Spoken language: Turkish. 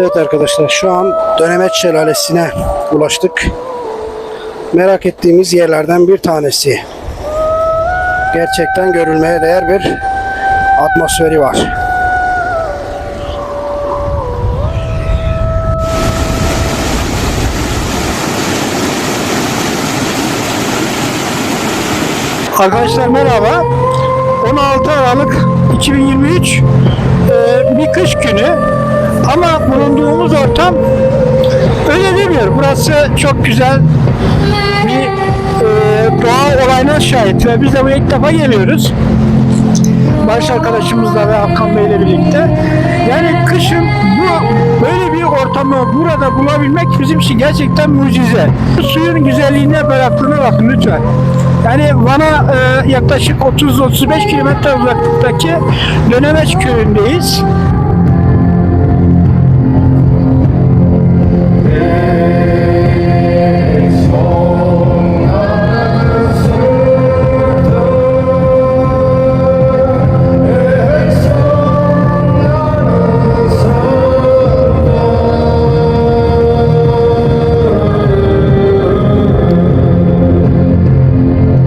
Evet arkadaşlar şu an Dönemeç Şelalesi'ne ulaştık. Merak ettiğimiz yerlerden bir tanesi. Gerçekten görülmeye değer bir atmosferi var. Arkadaşlar merhaba. 16 Aralık 2023 e, bir kış günü ama bulunduğumuz ortam öyle demiyor. Burası çok güzel bir e, doğa olayına şahit ve biz de bu ilk defa geliyoruz. Barış arkadaşımızla ve Hakan Bey ile birlikte. Yani kışın bu böyle bir ortamı burada bulabilmek bizim için gerçekten mucize. Suyun güzelliğine, berraklığına bakın lütfen. Yani Van'a e, yaklaşık 30-35 kilometre uzaklıktaki Dönemeç köyündeyiz.